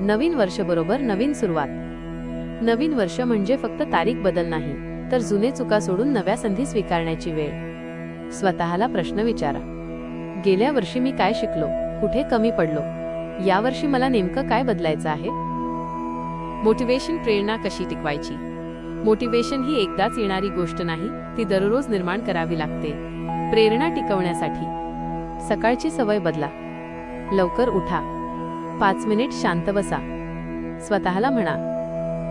नवीन वर्षबरोबर नवीन सुरुवात. नवीन वर्ष म्हणजे फक्त तारीख बदल नाही तर जुने चुका सोडून नव्या संधी स्वीकारण्याची वेळ. स्वतःला प्रश्न विचारा. गेल्या वर्षी मी काय शिकलो? कुठे कमी पडलो? यावर्षी मला नेमकं काय बदलायचं आहे? मोटिवेशन प्रेरणा कशी टिकवायची? मोटिवेशन ही एकदाच येणारी गोष्ट नाही ती दररोज निर्माण करावी लागते. प्रेरणा टिकवण्यासाठी. सकाळची सवय बदला. लवकर उठा. पाच मिनिट शांत बसा. स्वतःला म्हणा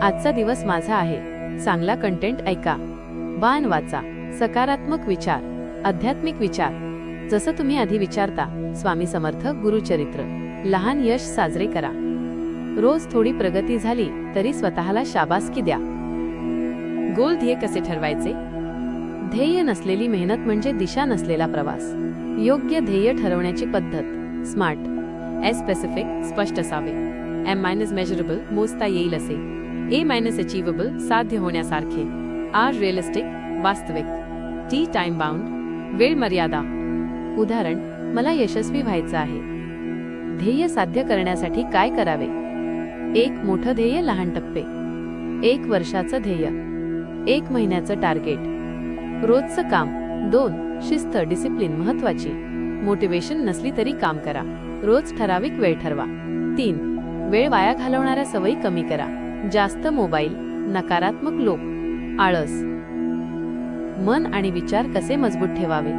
आजचा दिवस माझा आहे. चांगला कंटेंट ऐका. बाण वाचा. सकारात्मक विचार. आध्यात्मिक विचार. जसं तुम्ही आधी विचारता स्वामी समर्थ गुरुचरित्र. लहान यश साजरे करा. रोज थोडी प्रगती झाली तरी स्वतःला शाबासकी द्या. गोल ध्येय कसे ठरवायचे? ध्येय नसलेली मेहनत म्हणजे दिशा नसलेला प्रवास. योग्य ध्येय ठरवण्याची पद्धत. स्मार्ट. एस स्पेसिफिक स्पष्ट असावे. एम मायनस मेजरेबल मोजता येईल असे. ए मायनस अचिव्हेबल साध्य होण्यासारखे. आर रिअलिस्टिक वास्तविक. टी टाइम बाउंड वेळ मर्यादा. उदाहरण मला यशस्वी व्हायचं आहे. ध्येय साध्य करण्यासाठी काय करावे? एक मोठं ध्येय लहान टप्पे. एक वर्षाचं ध्येय. एक महिन्याचं टार्गेट रोजचं काम. दोन शिस्त डिसिप्लिन महत्वाची मोटिवेशन नसली तरी काम करा. रोज ठराविक वेळ ठरवा. तीन वेळ वाया घालवणाऱ्या सवयी कमी करा. जास्त मोबाईल नकारात्मक लोक आळस. मन आणि विचार कसे मजबूत ठेवावे?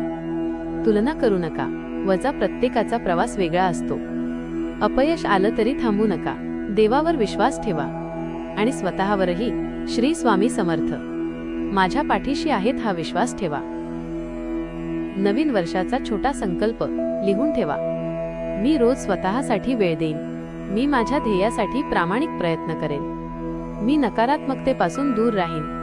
तुलना करू नका. वजा प्रत्येकाचा प्रवास वेगळा असतो. अपयश आलं तरी थांबू नका. देवावर विश्वास ठेवा. आणि स्वतःवरही श्री स्वामी समर्थ. माझ्या पाठीशी आहेत हा विश्वास ठेवा. नवीन वर्षाचा छोटा संकल्प लिहून ठेवा. मी रोज स्वतःसाठी वेळ देईन. मी माझ्या ध्येयासाठी प्रामाणिक प्रयत्न करेन. मी नकारात्मकतेपासून दूर राहीन.